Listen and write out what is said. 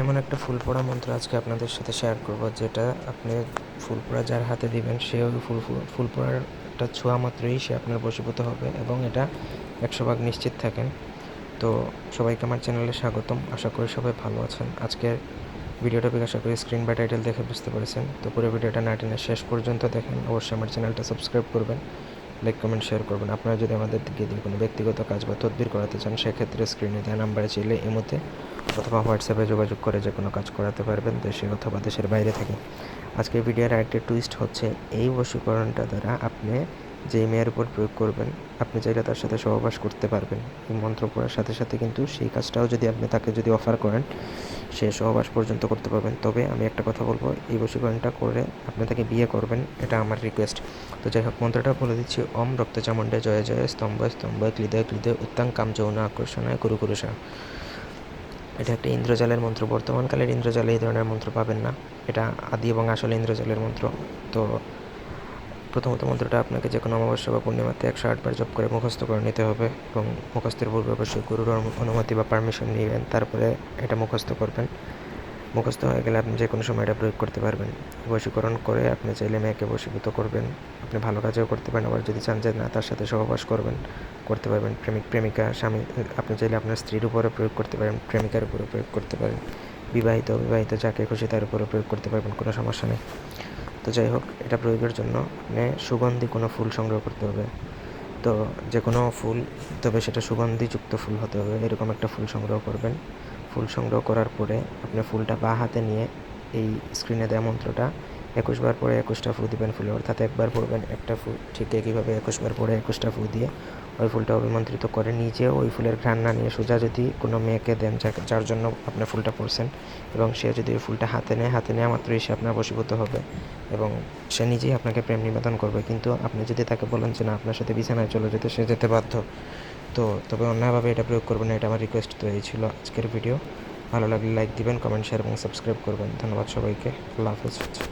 এমন একটা ফুল পড়া মন্ত্র আজকে আপনাদের সাথে শেয়ার করব, যেটা আপনি ফুল পড়া যার হাতে দিবেন, সে ফুল ফুল একটা ছোঁয়া মাত্রই সে আপনার বশীভূত হবে এবং এটা একশো ভাগ নিশ্চিত থাকেন। তো সবাইকে আমার চ্যানেলে স্বাগতম, আশা করি সবাই ভালো আছেন। আজকের ভিডিওটা আশা করি স্ক্রিন বা টাইটেল দেখে বুঝতে পেরেছেন। তো পুরো ভিডিওটা না টেনে শেষ পর্যন্ত দেখেন, অবশ্যই আমার চ্যানেলটা সাবস্ক্রাইব করবেন। লাইক কমেন্ট শেয়ার করবেন। আপনারা যদি আমাদের দিকে দিয়ে কোনো ব্যক্তিগত কাজ বা তদবির করাতে চান, সেক্ষেত্রে স্ক্রিনে দেওয়া নাম্বারে চাইলে এমতে অথবা হোয়াটসঅ্যাপে যোগাযোগ করে যে কোনো কাজ করাতে পারবেন দেশে অথবা দেশের বাইরে থেকে। আজকে ভিডিওর আরেকটি টুইস্ট হচ্ছে, এই বশীকরণটা দ্বারা আপনি যে মেয়ের উপর প্রয়োগ করবেন, আপনি চাইলে তার সাথে সহবাস করতে পারবেন। এই মন্ত্র পড়ার সাথে সাথে কিন্তু সেই কাজটাও যদি আপনি তাকে যদি অফার করেন সে সহবাস পর্যন্ত করতে পারবেন। তবে আমি একটা কথা বলব, এই বশীকরণটা করে আপনি তাকে বিয়ে করবেন, এটা আমার রিকোয়েস্ট তো যাই হোক, মন্ত্রটা বলে দিচ্ছি, ওম রক্তচামুণ্ডে জয় জয়, স্তম্ভ স্তম্ভ ক্লিদয় ক্লিদয় উত্তাং কাম যৌন আকর্ষণায় কুরু কুরুষা এটা একটা ইন্দ্রজালের মন্ত্র, বর্তমানকালের ইন্দ্রজালে এই ধরনের মন্ত্র পাবেন না। এটা আদি এবং আসলে ইন্দ্রজালের মন্ত্র। তো প্রথমত মন্ত্রটা আপনাকে যে কোনো অমাবস্যা বা পূর্ণিমাতে একশো আটবার জপ করে মুখস্থ করে নিতে হবে এবং মুখস্থের পূর্বে অবশ্যই গুরুর অনুমতি বা পারমিশন নেবেন তারপরে এটা মুখস্থ করবেন। মুখস্থ হয়ে গেলে আপনি যে কোনো সময় এটা প্রয়োগ করতে পারবেন। বশীকরণ করে আপনি চাইলে মেয়েকে বশীভূত করবেন। আপনি ভালো কাজেও করতে পারেন, আবার যদি চান যে না, তার সাথে সহবাস করবেন, করতে পারবেন। প্রেমিক, প্রেমিকা, স্বামী, আপনি চাইলে আপনার স্ত্রীর উপরে প্রয়োগ করতে পারেন, প্রেমিকার উপরে প্রয়োগ করতে পারেন। বিবাহিত, অবিবাহিত, যাকে খুশি তার উপরে প্রয়োগ করতে পারবেন, কোনো সমস্যা নেই। তো যাই হোক, এটা প্রয়োগের জন্য মানে সুগন্ধি কোনো ফুল সংগ্রহ করতে হবে। তো যে কোনো ফুল, তবে সেটা সুগন্ধিযুক্ত ফুল হতে হবে, এরকম একটা ফুল সংগ্রহ করবেন। ফুল সংগ্রহ করার পরে আপনি ফুলটা বা হাতে নিয়ে এই স্ক্রিনে দেওয়া মন্ত্রটা একুশবার পরে একুশটা ফু দিবেন ফুলে, অর্থাৎ একবার পড়বেন একটা ফু ঠিক একইভাবে একুশবার পরে একুশটা ফু দিয়ে ওই ফুলটা অভিমন্ত্রিত করে নিজে ওই ফুলের ঘ্রাণ না নিয়ে সোজা যদি কোনো মেয়েকে দেন যার জন্য আপনার ফুলটা পড়ছেন এবং সে যদি ওই ফুলটা হাতে নেয়, হাতে নেওয়া মাত্রই সে আপনার বশীভূত হবে এবং সে নিজেই আপনাকে প্রেম নিবেদন করবে। কিন্তু আপনি যদি তাকে বলেন যে, না, আপনার সাথে বিছানায় চলে যেতে, সে যেতে বাধ্য। তো তবে অন্যভাবে এটা প্রয়োগ করবেন না, এটা আমার রিকোয়েস্ট তো এই ছিল আজকের ভিডিও ভালো লাগলে লাইক দিবেন কমেন্ট শেয়ার এবং সাবস্ক্রাইব করবেন। ধন্যবাদ সবাইকে। আল্লাহ হাফেজ।